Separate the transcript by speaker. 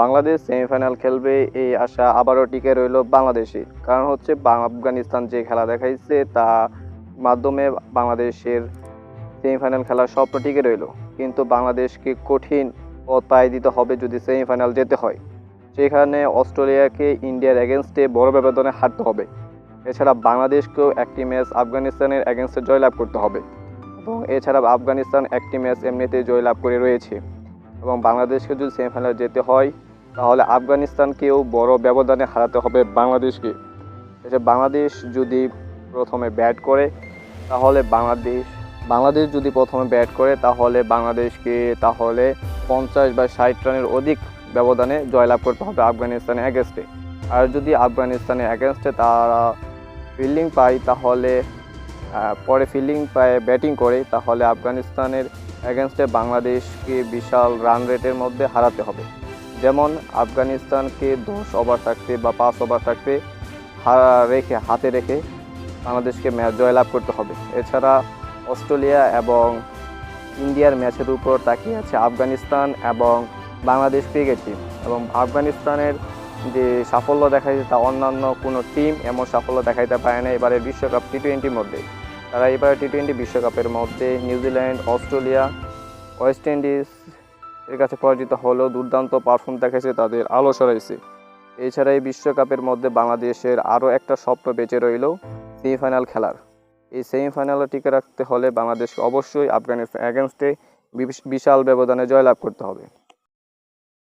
Speaker 1: Bangladesh semifinal খেলবে এই আশা আবারও টিকে রইল বাংলাদেশে কারণ হচ্ছে আফগানিস্তান যে খেলা দেখাইছে, তা মাধ্যমে বাংলাদেশের সেমিফাইনাল খেলার স্বপ্ন টিকে রইল। কিন্তু বাংলাদেশকে কঠিন পথ পায়ে দিতে হবে যদি সেমিফাইনাল যেতে হয়। সেখানে অস্ট্রেলিয়াকে ইন্ডিয়ার এগেনস্টে বড় ব্যবধানে হারতে হবে। এছাড়া বাংলাদেশকেও একটি ম্যাচ আফগানিস্তানের এগেনস্টে জয়লাভ করতে হবে। এবং এছাড়া আফগানিস্তান একটি ম্যাচ এমনিতেই জয়লাভ করে রয়েছে। এবং বাংলাদেশকে যদি সেমিফাইনালে যেতে হয় তাহলে আফগানিস্তানকেও বড় ব্যবধানে হারাতে হবে বাংলাদেশকে। এছাড়া বাংলাদেশ যদি প্রথমে ব্যাট করে, তাহলে বাংলাদেশ বাংলাদেশ যদি প্রথমে ব্যাট করে, তাহলে বাংলাদেশকে তাহলে পঞ্চাশ বা ষাট রানের অধিক ব্যবধানে জয়লাভ করতে হবে আফগানিস্তানের অ্যাগেনস্টে আর যদি আফগানিস্তানের অ্যাগেনস্টে তারা ফিল্ডিং পায়, তাহলে পরে ফিল্ডিং পায় ব্যাটিং করে, তাহলে আফগানিস্তানের অ্যাগেনস্টে বাংলাদেশকে বিশাল রান রেটের মধ্যে হারাতে হবে। যেমন আফগানিস্তানকে দশ ওভার থাকতে বা পাঁচ ওভার থাকতে রেখে, হাতে রেখে বাংলাদেশকে ম্যাচ জয়লাভ করতে হবে। এছাড়া অস্ট্রেলিয়া এবং ইন্ডিয়ার ম্যাচের উপর তাকিয়ে আছে আফগানিস্তান এবং বাংলাদেশ ক্রিকেট টিম এবং আফগানিস্তানের যে সাফল্য দেখাইছে তা অন্যান্য কোনো টিম এমন সাফল্য দেখাইতে পারে না এবারে বিশ্বকাপ টি টোয়েন্টির মধ্যে। তারা এবারে টি টোয়েন্টি বিশ্বকাপের মধ্যে নিউজিল্যান্ড, অস্ট্রেলিয়া, ওয়েস্ট ইন্ডিজ এর কাছে পরাজিত হলেও দুর্দান্ত পারফর্ম দেখেছে তাদের আলো সরাইছে এছাড়া এই বিশ্বকাপের মধ্যে বাংলাদেশের আরও একটা স্বপ্ন বেঁচে রইল সেমিফাইনাল খেলার। এই সেমিফাইনালে টিকে রাখতে হলে বাংলাদেশকে অবশ্যই আফগানিস্তান অ্যাগেনস্টে বিশাল ব্যবধানে জয়লাভ করতে হবে।